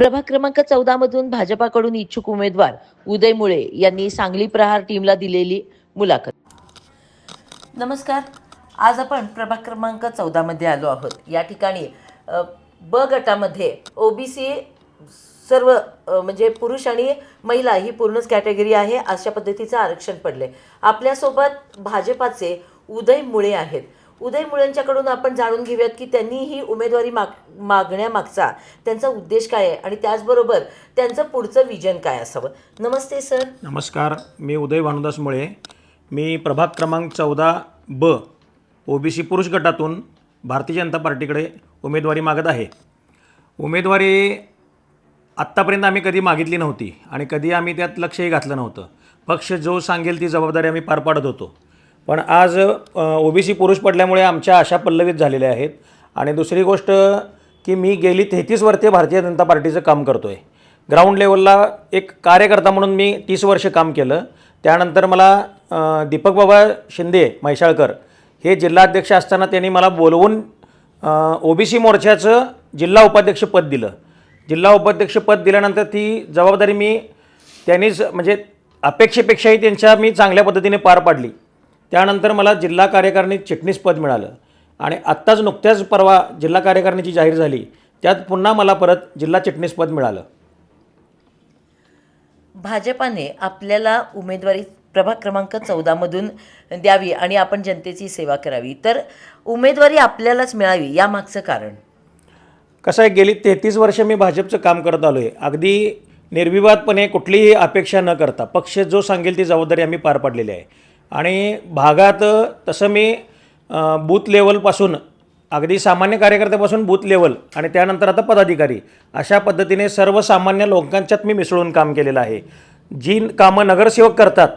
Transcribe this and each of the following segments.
प्रभाग क्रमांक चौदा मधून भाजपाकडून इच्छुक उमेदवार उदय मुळे यांनी सांगली प्रहार टीमला दिलेली मुलाखत. नमस्कार. आज आपण प्रभाग क्रमांक चौदा मध्ये आलो आहोत. या ठिकाणी ब गटामध्ये ओबीसी सर्व म्हणजे पुरुष आणि महिला ही पूर्णच कॅटेगरी आहे. अशा पद्धतीचं आरक्षण पडले आपल्यासोबत भाजपाचे उदय मुळे आहेत. उदय मुळेंच्याकडून आपण जाणून घेऊयात की त्यांनी ही उमेदवारी माग मागण्यामागचा त्यांचा उद्देश काय आहे आणि त्याचबरोबर त्यांचं पुढचं विजन काय असावं. नमस्ते सर. नमस्कार. मी उदय भानुदास मुळे. मी प्रभाग क्रमांक चौदा ब ओबीसी पुरुष गटातून भारतीय जनता पार्टीकडे उमेदवारी मागत आहे. उमेदवारी आत्तापर्यंत आम्ही कधी मागितली नव्हती आणि कधी आम्ही त्यात लक्षही घातलं नव्हतं. पक्ष जो सांगेल ती जबाबदारी आम्ही पार पाडत होतो. पण आज ओबीसी पुरुष पडल्यामुळे आमच्या आशा पल्लवित झालेल्या आहेत. आणि दुसरी गोष्ट की मी गेली तेहतीस वर्षे भारतीय जनता पार्टीचं काम करतो आहे ग्राउंड लेवलला एक कार्यकर्ता म्हणून मी तीस वर्ष काम केलं. त्यानंतर मला दीपक बाबा शिंदे म्हैसाळकर हे जिल्हाध्यक्ष असताना त्यांनी मला बोलवून ओबीसी मोर्चाचं जिल्हा उपाध्यक्षपद दिलं. जिल्हा उपाध्यक्षपद दिल्यानंतर ती जबाबदारी मी त्यांनीच म्हणजे अपेक्षेपेक्षाही त्यांच्या मी चांगल्या पद्धतीने पार पाडली. त्यानंतर मला जिल्हा कार्यकारिणीत चिटणीस पद मिळालं. आणि आत्ताच नुकत्याच परवा जिल्हा कार्यकारिणीची जाहीर झाली. त्यात पुन्हा मला परत जिल्हा चिटणीस पद मिळालं. भाजपाने आपल्याला उमेदवारी प्रभाग क्रमांक चौदामधून द्यावी आणि आपण जनतेची सेवा करावी. तर उमेदवारी आपल्यालाच मिळावी यामागचं कारण? कसं आहे गेली तेहतीस वर्ष मी भाजपचं काम करत आलो आहे अगदी निर्विवादपणे कुठलीही अपेक्षा न करता पक्ष जो सांगेल ती जबाबदारी आम्ही पार पाडलेली आहे. आणि भागात तसं मी बूथ लेवलपासून अगदी सामान्य कार्यकर्त्यापासून बूथ लेवल आणि त्यानंतर आता पदाधिकारी अशा पद्धतीने सर्वसामान्य लोकांच्यात मी मिसळून काम केलेलं आहे. जी कामं नगरसेवक करतात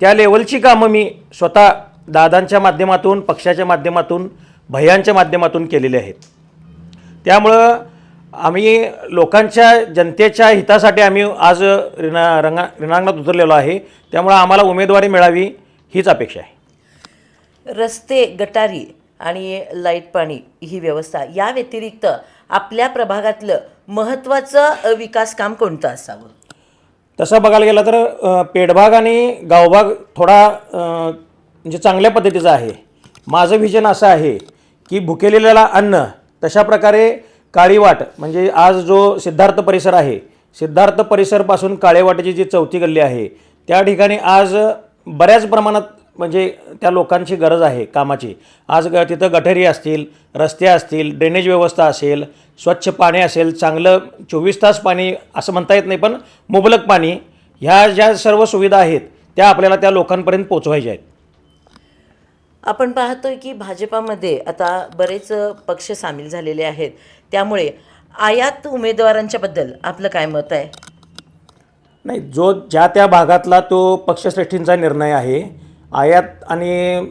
त्या लेवलची कामं मी स्वतः दादांच्या माध्यमातून पक्षाच्या माध्यमातून भयांच्या माध्यमातून केलेली आहेत. त्यामुळं आम्ही लोकांच्या जनतेच्या हितासाठी आम्ही आज रिना रंगा रिणांगणात उतरलेलो आहे. त्यामुळं आम्हाला उमेदवारी मिळावी हीच अपेक्षा आहे. रस्ते गटारी आणि लाइट पाणी ही व्यवस्था या व्यतिरिक्त आपल्या प्रभागातलं महत्त्वाचं विकास काम कोणतं असावं? तसं बघायला गेलं तर अ, पेठभाग आणि गावभाग थोडा अ, म्हणजे चांगल्या पद्धतीचा आहे. माझं विजन असं आहे की भुकेलेल्याला अन्न तशा प्रकारे काळीवाट म्हणजे आज जो सिद्धार्थ परिसर आहे सिद्धार्थ परिसरपासून काळेवाटेची जी चौथी गल्ली आहे त्या ठिकाणी आज बऱ्याच प्रमाणात म्हणजे त्या लोकांची गरज आहे कामाची. आज ग तिथं गठरी असतील रस्ते असतील ड्रेनेज व्यवस्था असेल स्वच्छ पाणी असेल चांगलं चोवीस तास पाणी असं म्हणता येत नाही पण मुबलक पाणी ह्या ज्या सर्व सुविधा आहेत त्या आपल्याला त्या लोकांपर्यंत पोचवायच्या आहेत. आपण पाहतोय की भाजपामध्ये आता बरेच पक्ष सामील झालेले आहेत. त्यामुळे आयात उमेदवारांच्याबद्दल आपलं काय मत आहे? नाही जो ज्या त्या भागातला तो पक्षश्रेष्ठींचा निर्णय आहे आयात आणि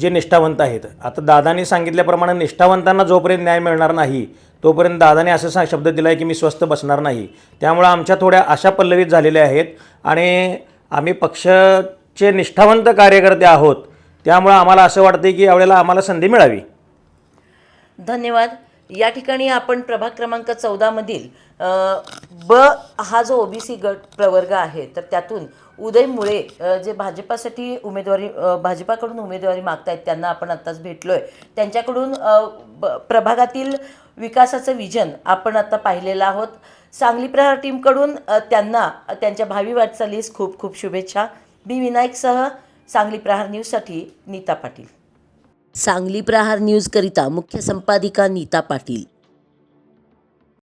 जे निष्ठावंत आहेत. आता दादानी सांगितल्याप्रमाणे निष्ठावंतांना जोपर्यंत न्याय मिळणार नाही तोपर्यंत दादाने असं सा शब्द दिला आहे की मी स्वस्त बसणार नाही. त्यामुळं आमच्या थोड्या आशा पल्लवित झालेल्या आहेत आणि आम्ही पक्षाचे निष्ठावंत कार्यकर्ते आहोत. त्यामुळं आम्हाला असं वाटतं की यावेळेला आम्हाला संधी मिळावी. धन्यवाद. या ठिकाणी आपण प्रभाग क्रमांक चौदामधील ब हा जो ओबीसी गट प्रवर्ग आहे तर त्यातून उदय मुळे जे भाजपासाठी उमेदवारी भाजपाकडून उमेदवारी मागतायत त्यांना आपण आत्ताच भेटलो आहे त्यांच्याकडून ब- प्रभागातील विकासाचं विजन आपण आता पाहिलेलं आहोत. सांगली प्रहार टीमकडून त्यांना त्यांच्या भावी वाटचालीस खूप खूप शुभेच्छा. बी विनायकसह सांगली प्रहार न्यूजसाठी नीता पाटील. सांगली प्रहार न्यूजकरिता मुख्य संपादिका नीता पाटील.